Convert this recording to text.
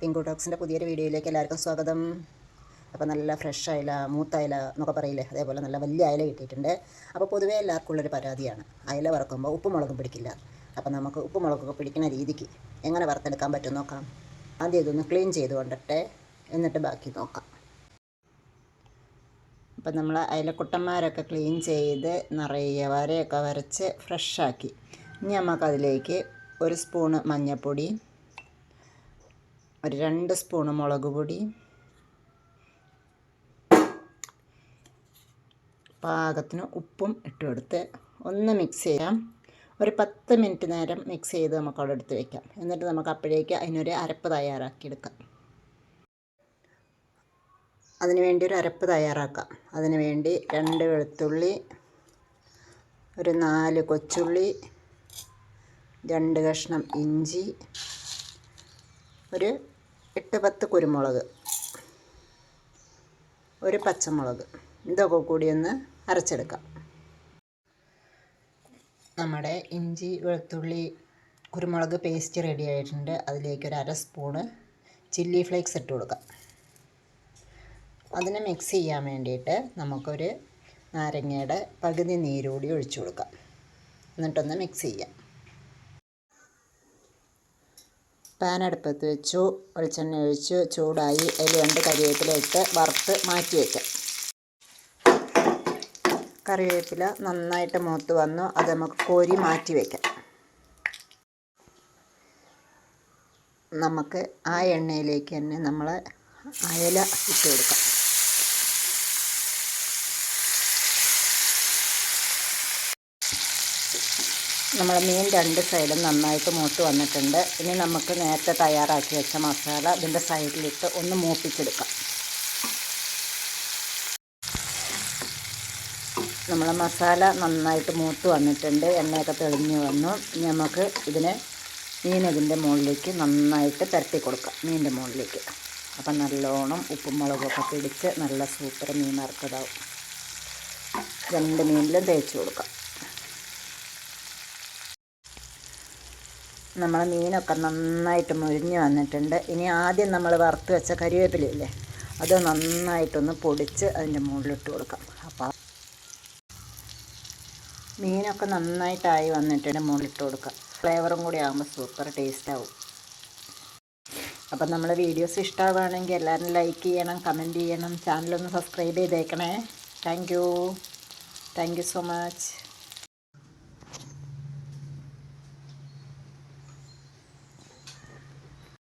Pink ടോക്സിന്റെ പുതിയൊരു വീഡിയോയിലേക്ക് എല്ലാവർക്കും സ്വാഗതം. അപ്പോൾ നല്ല ഫ്രഷ് അയല മൂത്ത അയല എന്നൊക്കെ പറയില്ലേ? അതേപോലെ നല്ല വലിയ അയല കിട്ടിയിട്ടുണ്ട്. അപ്പോൾ പൊതുവേ എല്ലാവർക്കും ഉള്ളൊരു പരാതിയാണ്. അയല വറക്കുമ്പോൾ ഉപ്പുമുളകും പിടിക്കില്ല. അപ്പോൾ നമുക്ക് ഉപ്പുമുളകൊക്കെ പിടിക്കുന്ന രീതിക്ക് എങ്ങനെ വറുത്തെടുക്കാൻ പറ്റും നോക്കാം. ആദ്യം ഇതൊന്ന് ക്ലീൻ ചെയ്ത് കൊണ്ടിട്ട് എന്നിട്ട് ബാക്കി നോക്കാം. അപ്പം നമ്മൾ അയലക്കുട്ടന്മാരൊക്കെ ക്ലീൻ ചെയ്ത് നിറയെ വരയൊക്കെ വരച്ച് ഫ്രഷാക്കി ഇനി നമുക്കതിലേക്ക് ഒരു സ്പൂണ് മഞ്ഞൾപ്പൊടി ഒരു രണ്ട് സ്പൂണ് മുളക് പൊടി. പാകത്തിന് ഉപ്പും ഇട്ട് കൊടുത്ത് ഒന്ന് മിക്സ് ചെയ്യാം. ഒരു പത്ത് മിനിറ്റ് നേരം മിക്സ് ചെയ്ത് നമുക്ക് അവിടെ എടുത്ത് വയ്ക്കാം എന്നിട്ട് നമുക്ക് അപ്പോഴേക്ക് അതിനൊരു അരപ്പ് തയ്യാറാക്കിയെടുക്കാം. അതിന് വേണ്ടി ഒരു അരപ്പ് തയ്യാറാക്കാം. അതിന് വേണ്ടി രണ്ട് വെളുത്തുള്ളി ഒരു നാല് കൊച്ചുള്ളി രണ്ട് കഷ്ണം ഇഞ്ചി ഒരു എട്ട് പത്ത് കുരുമുളക്. ഒരു പച്ചമുളക്. ഇതൊക്കെ കൂടി ഒന്ന് അരച്ചെടുക്കാം. നമ്മുടെ ഇഞ്ചി വെളുത്തുള്ളി കുരുമുളക് പേസ്റ്റ് റെഡി ആയിട്ടുണ്ട്. അതിലേക്ക് ഒരു അര സ്പൂണ് ചില്ലി ഫ്ലേക്സ് ഇട്ട് കൊടുക്കാം. അതിനെ മിക്സ് ചെയ്യാൻ വേണ്ടിയിട്ട് നമുക്കൊരു നാരങ്ങയുടെ പകുതി നീരുകൂടി ഒഴിച്ചു കൊടുക്കാം. എന്നിട്ടൊന്ന് മിക്സ് ചെയ്യാം. പാൻ അടുപ്പത്ത് വെച്ചു വെളിച്ചെണ്ണ ഒഴിച്ച് ചൂടായി അതിൽ രണ്ട് കരിവേപ്പില ഇട്ട് വറുത്ത് മാറ്റി വയ്ക്കാം കറിവേപ്പില നന്നായിട്ട് മൂത്ത് വന്നു അത് നമുക്ക് കോരി മാറ്റി വയ്ക്കാം നമുക്ക് ആ എണ്ണയിലേക്ക് തന്നെ നമ്മൾ അയല ഇട്ട് കൊടുക്കാം. നമ്മൾ മീൻ രണ്ട് സൈഡും നന്നായിട്ട് മൂത്ത് വന്നിട്ടുണ്ട്. ഇനി നമുക്ക് നേരത്തെ തയ്യാറാക്കി വെച്ച മസാല ഇതിന്റെ സൈഡിലിട്ട് ഒന്ന് മൂപ്പിച്ചെടുക്കാം. നമ്മളെ മസാല നന്നായിട്ട് മൂത്ത് വന്നിട്ടുണ്ട്. എണ്ണയൊക്കെ തെളിഞ്ഞ് വന്നു. ഇനി നമുക്ക് ഇതിന് മീൻ ഇതിന്റെ മുകളിലേക്ക് നന്നായിട്ട് പരത്തി കൊടുക്കാം. മീനിന്റെ മുകളിലേക്ക്. അപ്പം നല്ലോണം ഉപ്പും മുളകൊക്കെ പിടിച്ച് നല്ല സൂപ്പർ മീൻ വറുത്തതാവും. രണ്ട് മീനിലും തേച്ച് കൊടുക്കാം. നമ്മളെ മീനൊക്കെ നന്നായിട്ട് മുരിഞ്ഞ് വന്നിട്ടുണ്ട്. ഇനി ആദ്യം നമ്മൾ വറുത്ത് വെച്ച കരിവേപ്പിലയില്ലേ അത് നന്നായിട്ടൊന്ന് പൊടിച്ച് അതിന്റെ മുകളിലിട്ട് കൊടുക്കാം. അപ്പോൾ മീനൊക്കെ നന്നായിട്ടായി വന്നിട്ടുണ്ട് മുകളിലിട്ട് കൊടുക്കാം. ഫ്ലേവറും കൂടി ആകുമ്പോൾ സൂപ്പർ ടേസ്റ്റ് ആവും. അപ്പം നമ്മളെ വീഡിയോസ് ഇഷ്ടമാവുകയാണെങ്കിൽ എല്ലാവരും ലൈക്ക് ചെയ്യണം കമന്റ് ചെയ്യണം ചാനലൊന്ന് സബ്സ്ക്രൈബ് ചെയ്തേക്കണേ. Thank you thank you so much